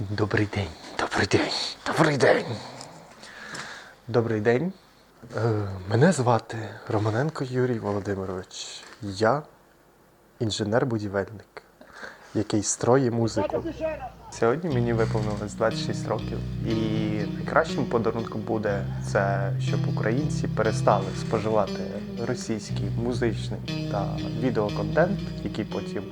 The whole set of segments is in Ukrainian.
Добрий день, добрий день, добрий день. Добрий день. Е, мене звати Романенко Юрій Володимирович. Я інженер-будівельник, який строїть музику. Сьогодні мені виповнилось 26 років, і найкращим подарунком буде це, щоб українці перестали споживати російський музичний та відеоконтент, який потім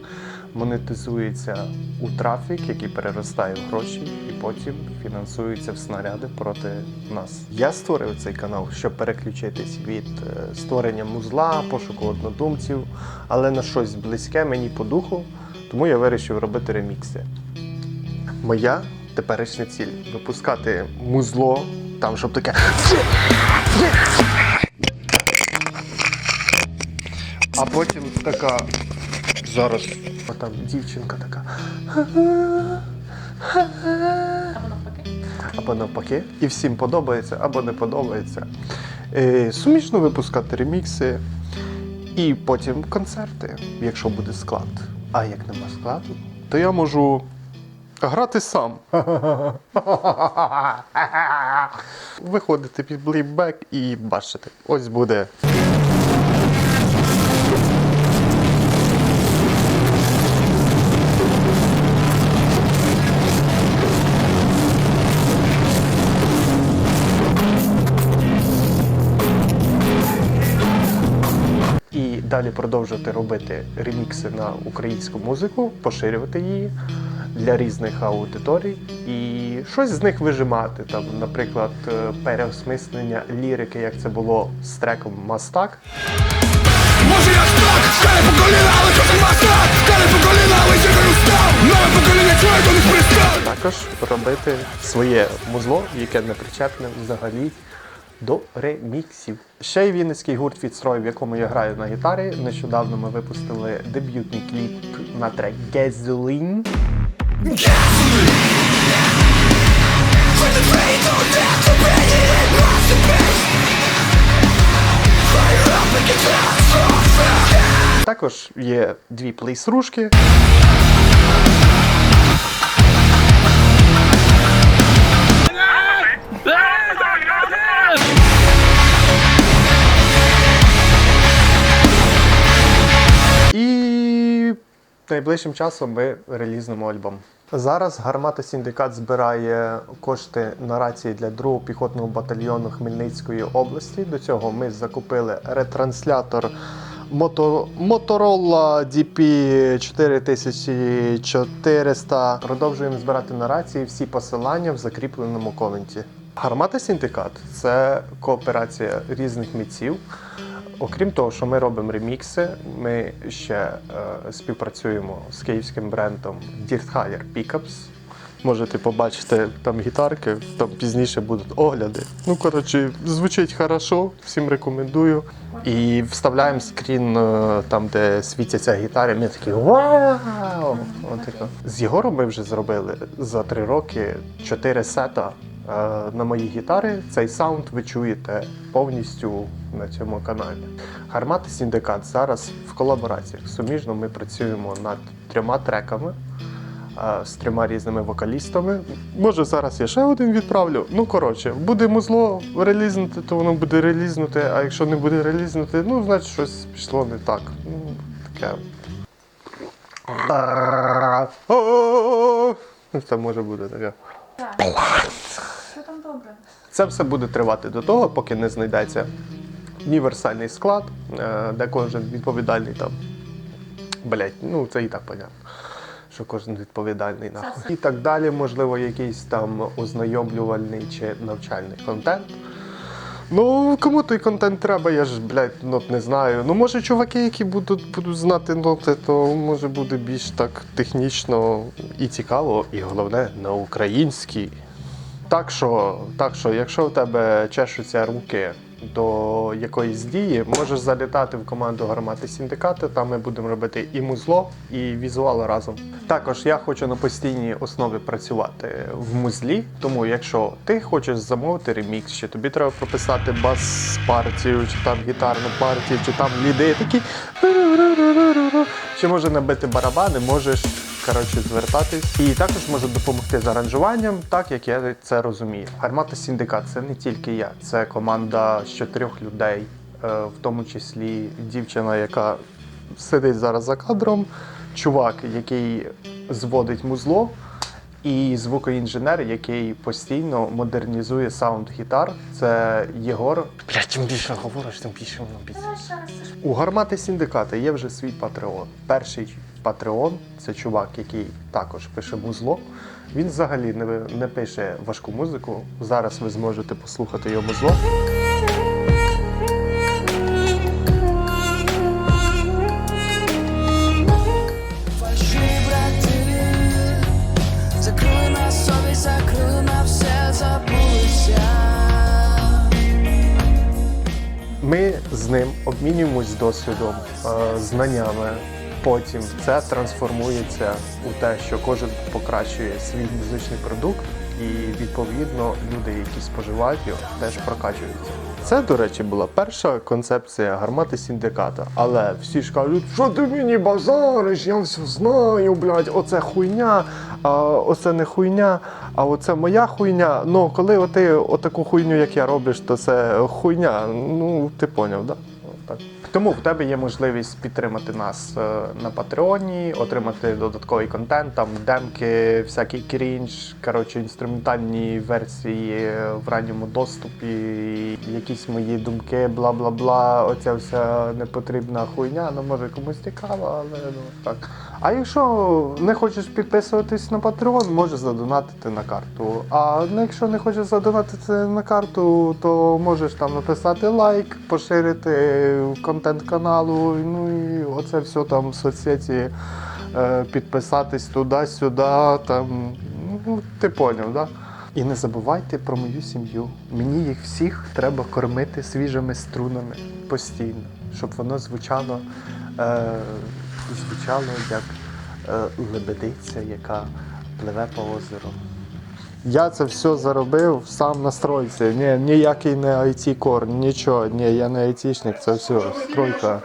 монетизується у трафік, який переростає в гроші, і потім фінансується в снаряди проти нас. Я створив цей канал, щоб переключитись від е, створення музла, пошуку однодумців, але на щось близьке мені по духу, тому я вирішив робити ремікси. Моя теперішня ціль випускати музло, там щоб таке. А потім така. Зараз. А там дівчинка така. Або навпаки. Або навпаки. І всім подобається, або не подобається. Е, Суміжно випускати ремікси. І потім концерти, якщо буде склад. А як нема складу, то я можу грати сам. Виходити під блейбек і бачити. Ось буде. Далі продовжувати робити ремікси на українську музику, поширювати її для різних аудиторій і щось з них вижимати. Там, наприклад, е, переосмислення лірики, як це було з треком Мастак. Може я так, скалі по коліна, але часом мастак Скалі по але ще не устав Нове покоління чує до них пристав Також робити своє музло, яке не причетне взагалі до реміксів. Ще й вінницький гурт Фіцрой, в якому я граю на гітарі. Нещодавно ми випустили дебютний кліп на трек Gasoline. Також є дві плейсрушки. Найближчим часом ми релізнемо альбом. Зараз гармата Сіндикат збирає кошти на рації для 2-го піхотного батальйону Хмельницької області. До цього ми закупили ретранслятор Motorola DP 4400. Продовжуємо збирати на рації всі посилання в закріпленому коменті. Гармата Сіндикат це кооперація різних митців. Окрім того, що ми робимо ремікси, ми ще е, співпрацюємо з київським брендом Dirthaler Pickups. Можете побачити там гітарки, там пізніше будуть огляди. Ну, коротше, звучить хорошо, всім рекомендую. І вставляємо скрін е, там, де світяться гітари. Ми такі вау! Отако. З Єгором ми вже зробили за три роки чотири сета на мої гітари. Цей саунд ви чуєте повністю на цьому каналі. Гармати Сіндикат зараз в колабораціях. Суміжно ми працюємо над трьома треками е, з трьома різними вокалістами. Може, зараз я ще один відправлю. Ну, коротше, буде музло релізнути, то воно буде релізнути, а якщо не буде релізнути, ну, значить щось пішло не так. Ну, таке. Це може бути таке. Добре? Це все буде тривати до того, поки не знайдеться універсальний склад, е, де кожен відповідальний там. Блять, ну це і так понятно. Що кожен відповідальний нахуй. І так далі, можливо, якийсь там ознайомлювальний чи навчальний контент. Ну, кому той контент треба, я ж, блядь, нот не знаю. Ну, може, чуваки, які будуть, будуть знати ноти, то може буде більш так технічно і цікаво, і головне на українській. Так що, так що, якщо в тебе чешуться руки до якоїсь дії, можеш залітати в команду гармати сіндикати. Там ми будемо робити і музло, і візуал разом. Також я хочу на постійній основі працювати в музлі. Тому, якщо ти хочеш замовити ремікс, чи тобі треба прописати бас-партію, чи там гітарну партію, чи там ліди такі, чи може набити барабани, можеш коротше, звертатись. І також можу допомогти з аранжуванням, так як я це розумію. Гармата Сіндикат це не тільки я, це команда з чотирьох людей, е, в тому числі дівчина, яка сидить зараз за кадром, чувак, який зводить музло. І звукоінженер, який постійно модернізує саунд гітар, це Єгор. Блять, чим більше говориш, тим більше воно більше. У гармати Сіндиката є вже свій Патреон. Перший Патреон це чувак, який також пише музло. Він взагалі не, не пише важку музику. Зараз ви зможете послухати його музло. Ми з ним обмінюємось досвідом, е, знаннями. Потім це трансформується у те, що кожен покращує свій музичний продукт, і відповідно люди, які споживають його, теж прокачуються. Це, до речі, була перша концепція гармати синдиката. Але всі ж кажуть, що ти мені базариш, я все знаю, блядь, оце хуйня, а оце не хуйня, а оце моя хуйня. Ну, коли ти отаку хуйню, як я робиш, то це хуйня. Ну, ти поняв, да? Так. Тому в тебе є можливість підтримати нас е, на Патреоні, отримати додатковий контент, там демки, всякий крінж, коротше, інструментальні версії в ранньому доступі, якісь мої думки, бла бла бла. Оця вся непотрібна хуйня. Ну може комусь цікаво, але ну так. А якщо не хочеш підписуватись на Patreon, можеш задонатити на карту. А якщо не хочеш задонатити на карту, то можеш там написати лайк, поширити контент каналу. Ну і оце все там в соцсеті, е, підписатись туди-сюди. Там, ну, ти поняв, да? І не забувайте про мою сім'ю. Мені їх всіх треба кормити свіжими струнами постійно, щоб воно звучало, е, звучало як е, лебедиця, яка пливе по озеру. Я це все заробив сам на стройці. Ні, ніякий не IT кор, нічого. Ні, я не айтішник, це все. Стройка.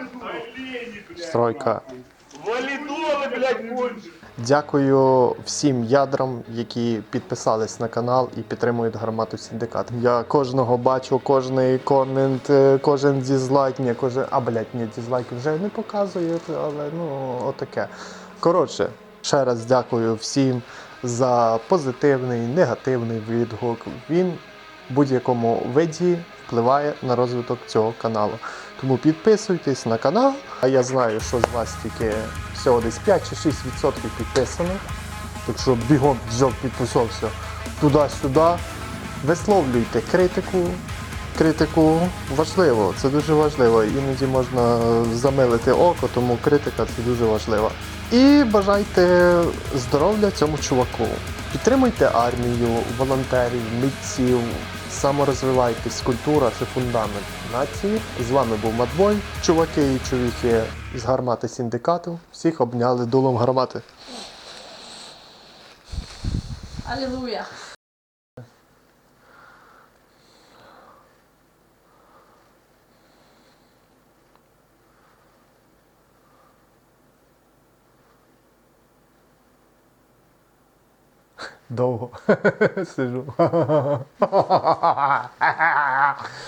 Стройка. Блядь, конченые. Дякую всім ядрам, які підписались на канал і підтримують гармату Сіндикат. Я кожного бачу, кожний комент, е, кожен дізлайк, ні, кожен. А блядь, ні, дізлайк вже не показують, але ну отаке. Коротше, ще раз дякую всім за позитивний, негативний відгук. Він в будь-якому виді впливає на розвиток цього каналу. Тому підписуйтесь на канал. А я знаю, що з вас тільки всього десь 5 чи 6% підписано. Так що бігом взяв, підписався туди-сюди. Висловлюйте критику. Критику важливо, це дуже важливо. Іноді можна замилити око, тому критика це дуже важливо. І бажайте здоров'я цьому чуваку. Підтримуйте армію, волонтерів, митців, саморозвивайтесь, культура це фундамент нації. З вами був Матбой, чуваки і чоловіки з гармати синдикату. Всіх обняли дулом гармати. Алілуя. d'eau. C'est